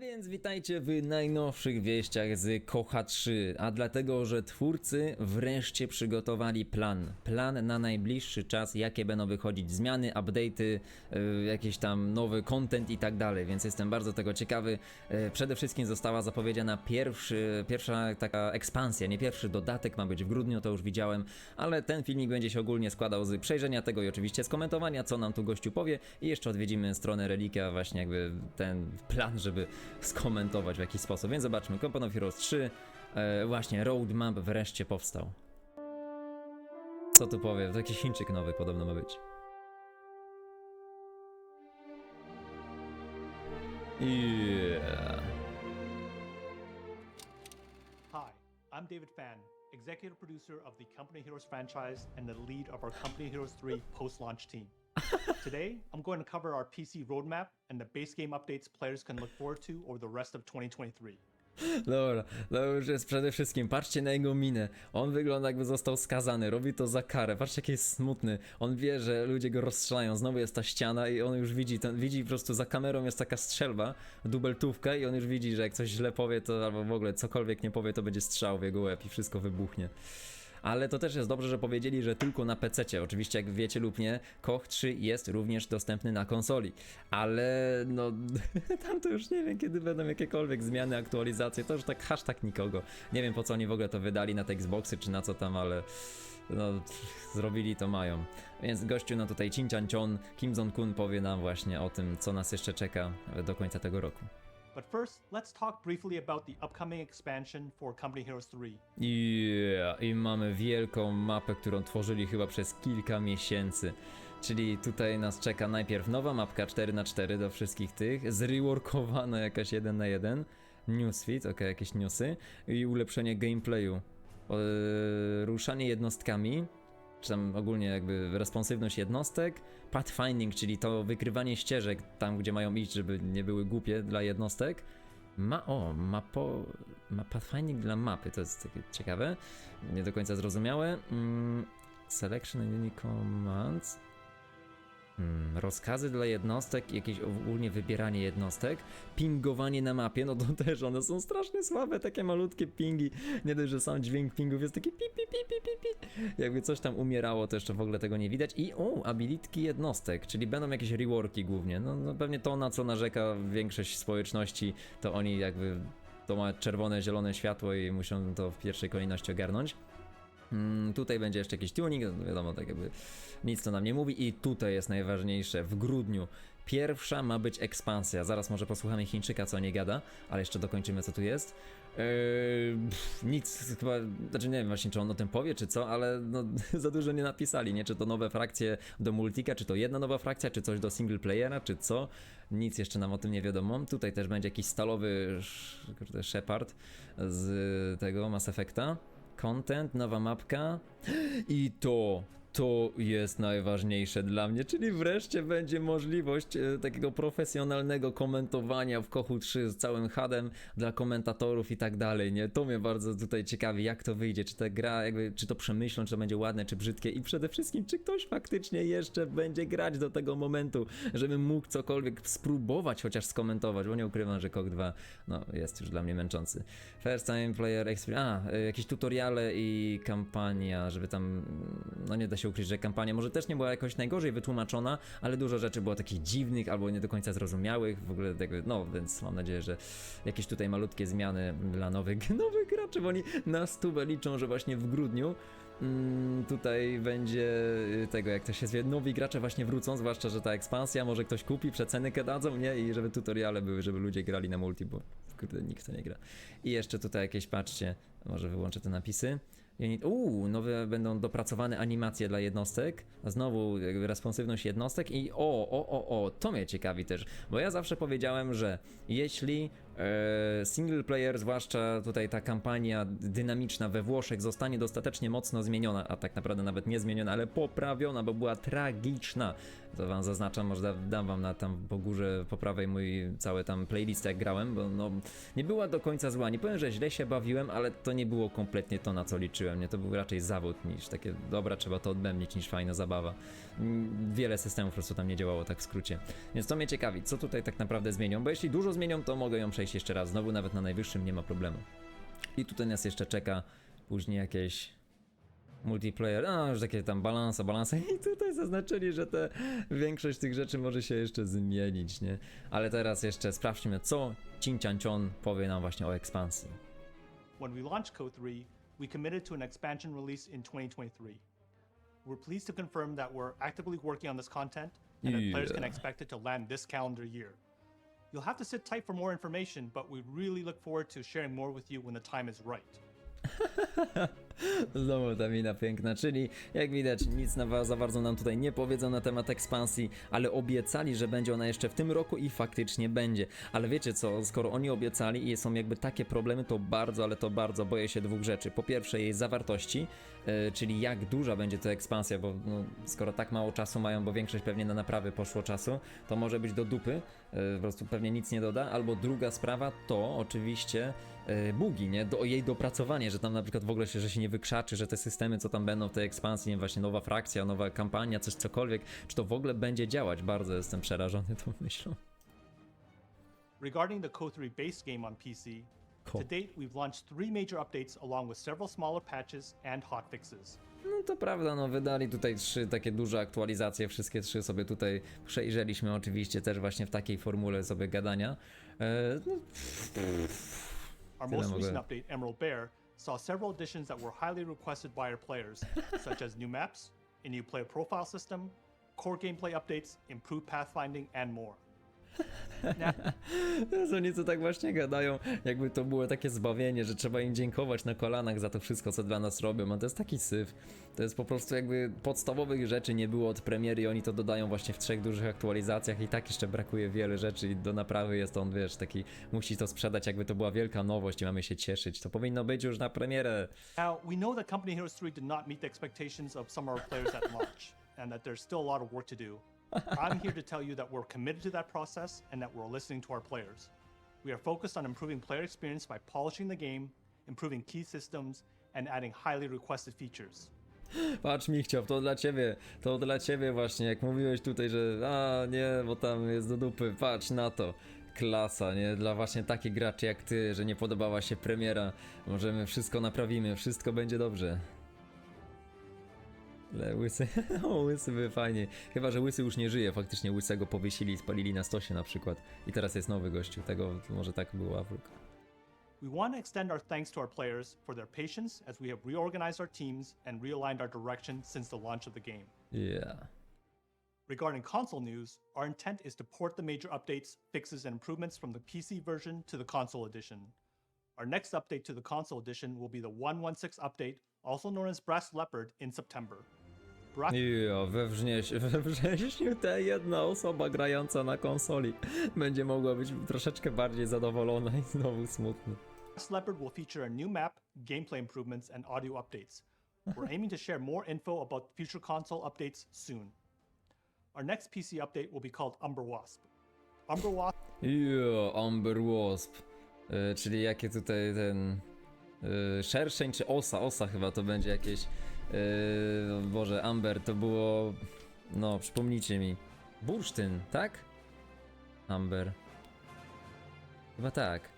więc witajcie w najnowszych wieściach z Kocha 3, a dlatego, że twórcy wreszcie przygotowali plan. Plan na najbliższy czas, jakie będą wychodzić zmiany, update'y, y, jakiś tam nowy content i tak dalej, więc jestem bardzo tego ciekawy. Y, przede wszystkim została zapowiedziana pierwszy, pierwsza taka ekspansja, nie pierwszy dodatek, ma być w grudniu, to już widziałem, ale ten filmik będzie się ogólnie składał z przejrzenia tego i oczywiście skomentowania, co nam tu gościu powie. I jeszcze odwiedzimy stronę Relikia, właśnie jakby ten plan, żeby skomentować w jakiś sposób. Więc zobaczmy, Company of Heroes 3, e, właśnie roadmap wreszcie powstał. Co tu powiem? To jakiś Chińczyk nowy podobno ma być. Yeah. Hi, I'm David Fan, executive producer of the Company Heroes franchise and the lead of our Company Heroes 3 post launch team. Today, I'm going to cover our PC roadmap and the base game updates players can look forward to over the rest of 2023. Dobra, to już jest przede wszystkim, patrzcie na jego minę. On wygląda jakby został skazany, robi to za karę. Patrzcie jaki jest smutny. On wie, że ludzie go rozstrzelają, znowu jest ta ściana i on już widzi, ten, widzi po prostu za kamerą jest taka strzelba, dubeltówka i on już widzi, że jak coś źle powie, to albo w ogóle cokolwiek nie powie, to będzie strzał w jego łeb i wszystko wybuchnie. Ale to też jest dobrze, że powiedzieli, że tylko na PC. Oczywiście, jak wiecie lub nie, Koch 3 jest również dostępny na konsoli. Ale no, tam to już nie wiem, kiedy będą jakiekolwiek zmiany, aktualizacje. To już tak hashtag nikogo. Nie wiem po co oni w ogóle to wydali na te Xboxy, czy na co tam, ale no, zrobili to mają. Więc gościu, no tutaj Chin Chan Chon, Kim Jong Kun powie nam właśnie o tym, co nas jeszcze czeka do końca tego roku. But first, let's talk briefly about the upcoming expansion for Company Heroes 3. Yeah, i mamy wielką mapę, którą tworzyli chyba przez kilka miesięcy. Czyli tutaj nas czeka najpierw nowa mapka 4x4 do wszystkich tych, zreworkowana jakaś 1 na 1 newsfeed, ok, jakieś newsy i ulepszenie gameplayu. O, ruszanie jednostkami, czy tam ogólnie jakby responsywność jednostek, pathfinding, czyli to wykrywanie ścieżek tam, gdzie mają iść, żeby nie były głupie dla jednostek. Ma, o, mapo, ma pathfinding dla mapy, to jest takie ciekawe, nie do końca zrozumiałe. Mm, selection and unique commands. Hmm, rozkazy dla jednostek, jakieś ogólnie wybieranie jednostek, pingowanie na mapie, no to też one są strasznie słabe, takie malutkie pingi. Nie dość, że sam dźwięk pingów jest taki pi pi pi pi pi pi. Jakby coś tam umierało, to jeszcze w ogóle tego nie widać. I o, abilitki jednostek, czyli będą jakieś reworki głównie. No, no pewnie to, na co narzeka większość społeczności, to oni jakby to ma czerwone, zielone światło i muszą to w pierwszej kolejności ogarnąć. Mm, tutaj będzie jeszcze jakiś tuning, no wiadomo, tak jakby nic to nam nie mówi. I tutaj jest najważniejsze, w grudniu pierwsza ma być ekspansja. Zaraz może posłuchamy Chińczyka, co nie gada, ale jeszcze dokończymy, co tu jest. Eee, pff, nic, chyba, znaczy nie wiem właśnie, czy on o tym powie, czy co, ale no, za dużo nie napisali, nie? Czy to nowe frakcje do multika, czy to jedna nowa frakcja, czy coś do single playera, czy co? Nic jeszcze nam o tym nie wiadomo. Tutaj też będzie jakiś stalowy sz- Shepard z tego Mass Effecta. Content, nowa mapka. I to, to jest najważniejsze dla mnie, czyli wreszcie będzie możliwość e, takiego profesjonalnego komentowania w Kochu 3 z całym hadem dla komentatorów i tak dalej, nie? To mnie bardzo tutaj ciekawi, jak to wyjdzie, czy ta gra, jakby, czy to przemyślą, czy to będzie ładne, czy brzydkie i przede wszystkim, czy ktoś faktycznie jeszcze będzie grać do tego momentu, żebym mógł cokolwiek spróbować chociaż skomentować, bo nie ukrywam, że KOK 2, no, jest już dla mnie męczący. First time player experience, a, y, jakieś tutoriale i kampania, żeby tam, no nie da się ukryć, że kampania może też nie była jakoś najgorzej wytłumaczona, ale dużo rzeczy było takich dziwnych albo nie do końca zrozumiałych, w ogóle jakby, no, więc mam nadzieję, że jakieś tutaj malutkie zmiany dla nowych, nowych graczy, bo oni na stówę liczą, że właśnie w grudniu Mm, tutaj będzie y, tego, jak to się zwie, nowi gracze właśnie wrócą, zwłaszcza, że ta ekspansja, może ktoś kupi, przeceny dadzą, nie? I żeby tutoriale były, żeby ludzie grali na multi, bo kurde, nikt to nie gra. I jeszcze tutaj jakieś, patrzcie, może wyłączę te napisy. Uuu, nowe będą dopracowane animacje dla jednostek, znowu responsywność jednostek i o, o, o, o, to mnie ciekawi też, bo ja zawsze powiedziałem, że jeśli single player, zwłaszcza tutaj ta kampania dynamiczna we Włoszech zostanie dostatecznie mocno zmieniona, a tak naprawdę nawet nie zmieniona, ale poprawiona, bo była tragiczna, to wam zaznaczam, może da, dam wam na tam po górze po prawej mój cały tam playlist jak grałem, bo no nie była do końca zła, nie powiem, że źle się bawiłem, ale to nie było kompletnie to na co liczyłem, nie, to był raczej zawód niż takie, dobra, trzeba to odbębnić niż fajna zabawa. Mm, Wiele systemów po prostu tam nie działało tak w skrócie, więc to mnie ciekawi, co tutaj tak naprawdę zmienią, bo jeśli dużo zmienią, to mogę ją przejść wejść jeszcze raz znowu, nawet na najwyższym nie ma problemu. I tutaj nas jeszcze czeka później jakieś multiplayer, no już takie tam balansa, balansa i tutaj zaznaczyli, że te większość tych rzeczy może się jeszcze zmienić, nie? Ale teraz jeszcze sprawdźmy, co Cinciancion powie nam właśnie o ekspansji. When we launched Code 3, we committed to an expansion release in 2023. We're pleased to confirm that we're actively working on this content and that players can Yeah. expect it to land this calendar year. You'll have to sit tight for more information, but we really look forward to sharing more with you when the time is right. Znowu ta mina piękna, czyli jak widać nic na, za bardzo nam tutaj nie powiedzą na temat ekspansji, ale obiecali, że będzie ona jeszcze w tym roku i faktycznie będzie. Ale wiecie co, skoro oni obiecali i są jakby takie problemy, to bardzo, ale to bardzo boję się dwóch rzeczy. Po pierwsze jej zawartości, e, czyli jak duża będzie to ekspansja, bo no, skoro tak mało czasu mają, bo większość pewnie na naprawy poszło czasu, to może być do dupy, e, po prostu pewnie nic nie doda. Albo druga sprawa to oczywiście bugi, nie? Do, jej dopracowanie, że tam na przykład w ogóle się, że się nie wykrzaczy, że te systemy, co tam będą w tej ekspansji, nie, właśnie nowa frakcja, nowa kampania, coś cokolwiek, czy to w ogóle będzie działać. Bardzo jestem przerażony tą myślą. Regarding the Code 3 base game on PC, Cool. to date we've launched three major updates along with several smaller patches and hotfixes. No to prawda, no wydali tutaj trzy takie duże aktualizacje, wszystkie trzy sobie tutaj przejrzeliśmy oczywiście też właśnie w takiej formule sobie gadania. E, no, Our most recent update, Emerald Bear, saw several additions that were highly requested by our players, such as new maps, a new player profile system, core gameplay updates, improved pathfinding, and more. Teraz oni co tak właśnie gadają, jakby to było takie zbawienie, że trzeba im dziękować na kolanach za to wszystko, co dla nas robią, a to jest taki syf. To jest po prostu jakby podstawowych rzeczy nie było od premiery i oni to dodają właśnie w trzech dużych aktualizacjach i tak jeszcze brakuje wiele rzeczy i do naprawy jest on, wiesz, taki, musi to sprzedać jakby to była wielka nowość i mamy się cieszyć. To powinno być już na premierę. now, we know that Company Heroes 3 did not meet the expectations of some of our players at launch, and that there's still a lot of work to do. I'm here to tell you that we're committed to that process and that we're listening to our players. We are focused on improving player experience by polishing the game, improving key systems, and adding highly requested features. Patrz Michcio, to dla ciebie, to dla ciebie właśnie, jak mówiłeś tutaj, że a nie, bo tam jest do dupy, patrz na to. Klasa, nie? Dla właśnie takich graczy jak ty, że nie podobała się premiera. Możemy wszystko naprawimy, wszystko będzie dobrze. Łysy, o łysy by fajnie. Chyba, że łysy już nie żyje, faktycznie łysego powiesili i spalili na stosie na przykład. I teraz jest nowy gościu, tego może tak było Awruk. We want to extend our thanks to our players for their patience as we have reorganized our teams and realigned our direction since the launch of the game. Yeah. Regarding console news, our intent is to port the major updates, fixes, and improvements from the PC version to the console edition. Our next update to the console edition will be the 116 update, also known as Brass Leopard, in September. Jo, we, wrześ- we wrześniu ta jedna osoba grająca na konsoli będzie mogła być troszeczkę bardziej zadowolona i znowu smutny. Leopard will feature a new map, gameplay improvements, and audio updates. We're aiming to share more info about future console updates soon. Our next PC update will be called Umber Wasp. Umber Wasp Jo, Amber Wasp. E, czyli jakie tutaj ten... E, szerszeń czy osa? Osa chyba to będzie jakieś... E, Boże, Amber to było... No, przypomnijcie mi. Bursztyn, tak? Amber. Chyba tak.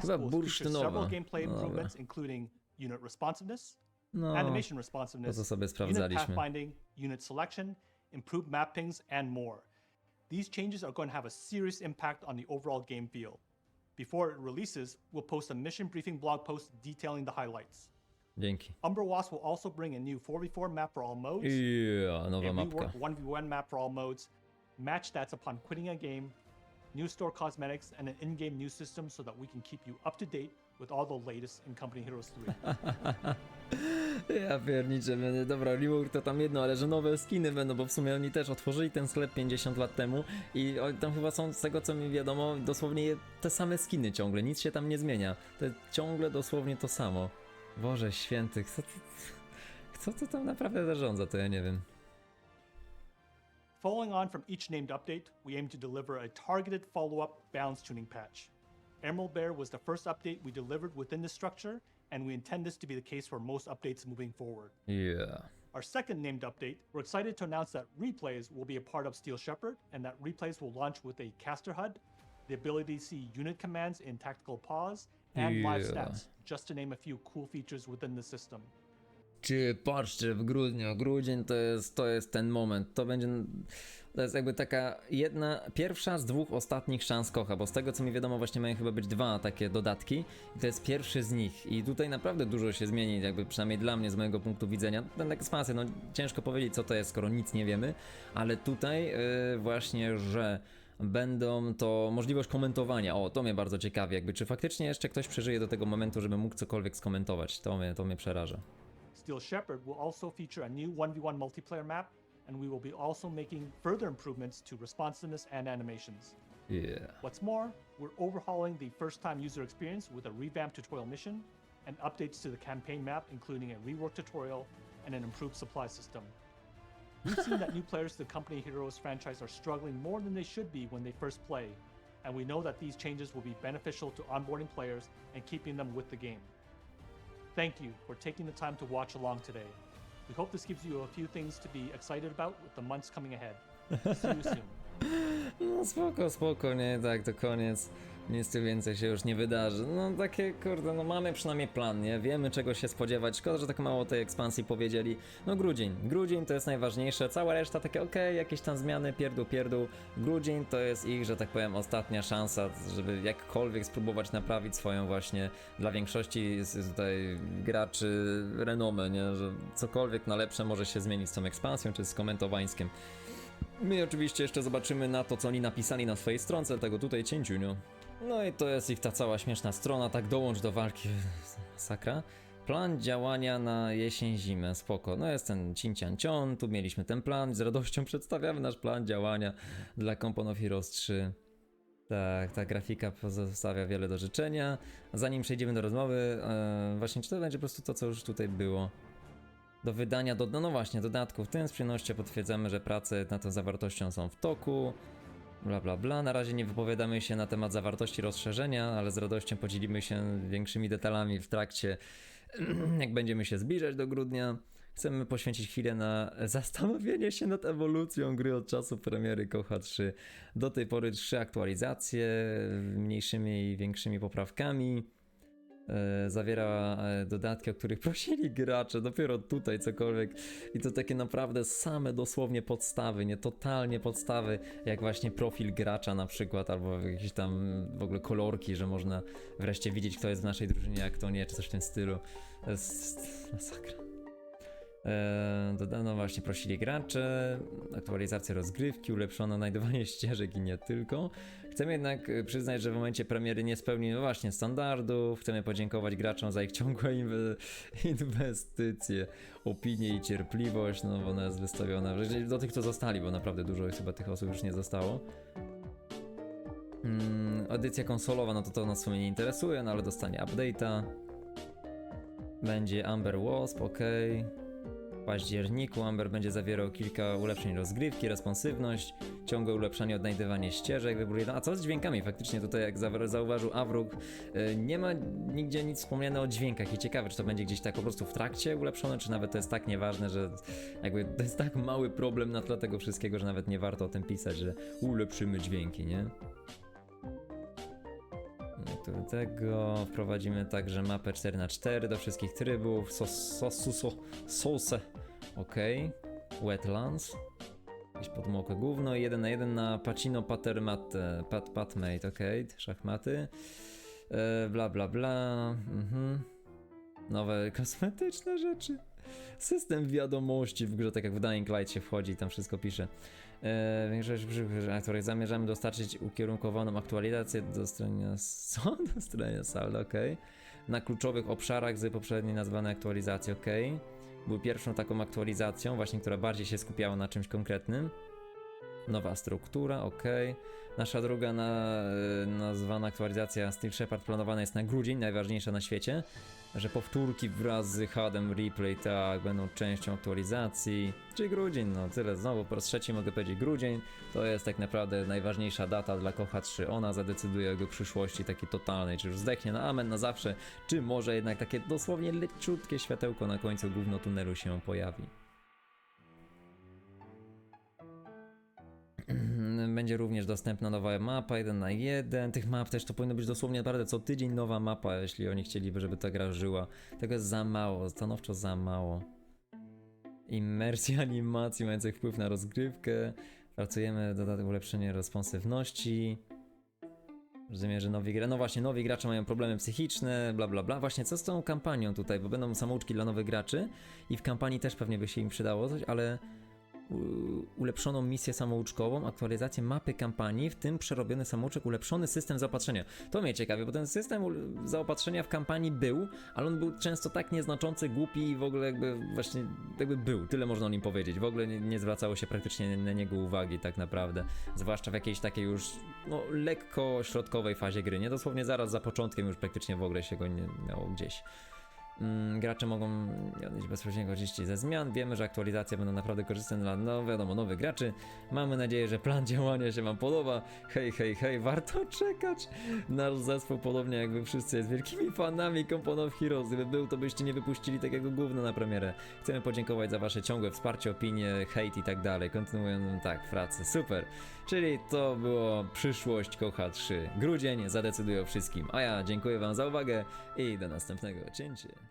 Chyba bursztynowa. several gameplay Dobra. improvements, including unit responsiveness, No, animation to responsiveness, co sobie unit sprawdzaliśmy. pathfinding, unit selection, improved mappings, and more. These changes are going to have a serious impact on the overall game feel. Before it releases, we'll post a mission briefing blog post detailing the highlights. Dzięki. Umber Wasp will also bring a new 4v4 map for all modes, a nowa mapka. reworked 1v1 map for all modes, match stats upon quitting a game, new store cosmetics, and an in-game news system so that we can keep you up to date with all the latest in Company Heroes 3. Ja pierniczę, będę- dobra, rework to tam jedno, ale że nowe skiny będą, bo w sumie oni też otworzyli ten sklep 50 lat temu i oni tam chyba są, z tego co mi wiadomo, dosłownie te same skiny ciągle, nic się tam nie zmienia. To jest ciągle dosłownie to samo. Boże święty, kto to, to tam naprawdę zarządza, to ja nie wiem. Following on from each named update, we aim to deliver a targeted follow-up balance tuning patch. Emerald Bear was the first update we delivered within this structure, and we intend this to be the case for most updates moving forward. Yeah. Our second named update, we're excited to announce that replays will be a part of Steel Shepherd, and that replays will launch with a caster HUD, the ability to see unit commands in tactical pause, and live Yeah. stats, just to name a few cool features within the system. Czy patrzcie w grudniu, grudzień to jest, to jest ten moment, to będzie, to jest jakby taka jedna, pierwsza z dwóch ostatnich szans kocha, bo z tego co mi wiadomo właśnie mają chyba być dwa takie dodatki. I to jest pierwszy z nich. I tutaj naprawdę dużo się zmieni, jakby przynajmniej dla mnie z mojego punktu widzenia, ten ekspansja, no ciężko powiedzieć co to jest, skoro nic nie wiemy, ale tutaj yy, właśnie, że będą to możliwość komentowania, o to mnie bardzo ciekawi, jakby czy faktycznie jeszcze ktoś przeżyje do tego momentu, żeby mógł cokolwiek skomentować, to mnie, to mnie przeraża. Steel Shepherd will also feature a new 1v1 multiplayer map, and we will be also making further improvements to responsiveness and animations. Yeah. What's more, we're overhauling the first time user experience with a revamped tutorial mission and updates to the campaign map, including a reworked tutorial and an improved supply system. We've seen that new players to the Company Heroes franchise are struggling more than they should be when they first play, and we know that these changes will be beneficial to onboarding players and keeping them with the game. Thank you for taking the time to watch along today. We hope this gives you a few things to be excited about with the months coming ahead. See you soon. No spoko, spoko, nie, tak, to koniec. Nic tu więcej się już nie wydarzy. No takie, kurde, no mamy przynajmniej plan, nie? Wiemy czego się spodziewać. Szkoda, że tak mało tej ekspansji powiedzieli. No grudzień. Grudzień to jest najważniejsze. Cała reszta takie okej, jakieś tam zmiany, pierdół, pierdół. Grudzień to jest ich, że tak powiem, ostatnia szansa, żeby jakkolwiek spróbować naprawić swoją właśnie dla większości tutaj graczy renomę, nie? Że cokolwiek na lepsze może się zmienić z tą ekspansją czy z komentowańskiem. My oczywiście jeszcze zobaczymy na to, co oni napisali na swojej stronce, tego tutaj cięciunio. No i to jest ich ta cała śmieszna strona, tak dołącz do walki. Sakra. Plan działania na jesień-zimę, spoko. No jest ten cinciancion, tu mieliśmy ten plan, z radością przedstawiamy nasz plan działania dla Company of Heroes 3. Tak, ta grafika pozostawia wiele do życzenia. Zanim przejdziemy do rozmowy, e, właśnie czy to będzie po prostu to, co już tutaj było? Do wydania, do, no, no właśnie, dodatków. Tym z przyjemnością potwierdzamy, że prace nad tą zawartością są w toku. Bla bla bla. Na razie nie wypowiadamy się na temat zawartości rozszerzenia, ale z radością podzielimy się większymi detalami w trakcie, jak będziemy się zbliżać do grudnia. Chcemy poświęcić chwilę na zastanowienie się nad ewolucją gry od czasu premiery Kocha 3. Do tej pory trzy aktualizacje, mniejszymi i większymi poprawkami zawiera e, dodatki, o których prosili gracze, dopiero tutaj cokolwiek i to takie naprawdę same dosłownie podstawy, nie totalnie podstawy, jak właśnie profil gracza na przykład, albo jakieś tam w ogóle kolorki, że można wreszcie widzieć kto jest w naszej drużynie, a kto nie, czy coś w tym stylu. To jest masakra. Eee, dodano właśnie prosili gracze, aktualizację rozgrywki, ulepszono znajdowanie ścieżek i nie tylko. Chcemy jednak y, przyznać, że w momencie premiery nie spełnił no właśnie standardów. Chcemy podziękować graczom za ich ciągłe inwe- inwestycje, opinie i cierpliwość, no bo ona jest wystawiona do tych, co zostali, bo naprawdę dużo chyba tych osób już nie zostało. Mm, edycja konsolowa, no to to nas w sumie nie interesuje, no ale dostanie update'a. Będzie Amber Wasp, ok. W październiku Amber będzie zawierał kilka ulepszeń rozgrywki, responsywność, ciągłe ulepszanie, odnajdywanie ścieżek, wybór jeden. A co z dźwiękami? Faktycznie tutaj, jak za- zauważył Awruk, y, nie ma nigdzie nic wspomniane o dźwiękach i ciekawe, czy to będzie gdzieś tak po prostu w trakcie ulepszone, czy nawet to jest tak nieważne, że jakby to jest tak mały problem na tle tego wszystkiego, że nawet nie warto o tym pisać, że ulepszymy dźwięki, nie? Do tego. Wprowadzimy także mapę 4x4 do wszystkich trybów, sos, sos, sos, sosę, ok, wetlands, jakieś podmokłe gówno. I 1 na 1 na Pacino Patermate, pat, Patmate, ok, szachmaty, e, bla bla bla, mhm. nowe kosmetyczne rzeczy. System wiadomości w grze, tak jak w Dying Light się wchodzi i tam wszystko pisze. E, większość przy której zamierzamy dostarczyć ukierunkowaną aktualizację do strony co? Do strony saldo, ok. Na kluczowych obszarach z poprzedniej nazwanej aktualizacji, ok. Był pierwszą taką aktualizacją, właśnie która bardziej się skupiała na czymś konkretnym. Nowa struktura, ok. Nasza druga na, e, nazwana aktualizacja Steel Shepard planowana jest na grudzień, najważniejsza na świecie. Że powtórki wraz z HUD-em replay, tak, będą częścią aktualizacji. Czyli grudzień, no tyle. Znowu po raz trzeci mogę powiedzieć grudzień. To jest tak naprawdę najważniejsza data dla Kocha 3. Ona zadecyduje o jego przyszłości takiej totalnej. Czy już zdechnie na amen na zawsze, czy może jednak takie dosłownie leciutkie światełko na końcu gówno tunelu się pojawi. Będzie również dostępna nowa mapa 1 na 1. Tych map też to powinno być dosłownie naprawdę co tydzień nowa mapa, jeśli oni chcieliby, żeby ta gra żyła. Tego jest za mało, stanowczo za mało. Imersji animacji mających wpływ na rozgrywkę. Pracujemy nad ulepszeniem responsywności. Rozumiem, że nowi gra... No właśnie, nowi gracze mają problemy psychiczne, bla bla bla. Właśnie, co z tą kampanią tutaj? Bo będą samouczki dla nowych graczy i w kampanii też pewnie by się im przydało coś, ale ulepszoną misję samouczkową, aktualizację mapy kampanii, w tym przerobiony samouczek, ulepszony system zaopatrzenia. To mnie ciekawi, bo ten system zaopatrzenia w kampanii był, ale on był często tak nieznaczący, głupi i w ogóle jakby właśnie jakby był, tyle można o nim powiedzieć. W ogóle nie, nie zwracało się praktycznie na niego uwagi tak naprawdę, zwłaszcza w jakiejś takiej już no, lekko środkowej fazie gry, nie dosłownie zaraz za początkiem już praktycznie w ogóle się go nie miało gdzieś. Mm, gracze mogą odnieść bezpośrednio korzyści ze zmian. Wiemy, że aktualizacje będą naprawdę korzystne dla, no wiadomo, nowych graczy. Mamy nadzieję, że plan działania się Wam podoba. Hej, hej, hej, warto czekać. Nasz zespół, podobnie jak Wy wszyscy, jest wielkimi fanami Company of Heroes. Gdyby był, to byście nie wypuścili takiego gówna na premierę. Chcemy podziękować za Wasze ciągłe wsparcie, opinie, hejt i tak dalej. Kontynuują tak w pracy. Super. Czyli to było przyszłość Kocha 3. Grudzień zadecyduje o wszystkim. A ja dziękuję Wam za uwagę i do następnego cięcia.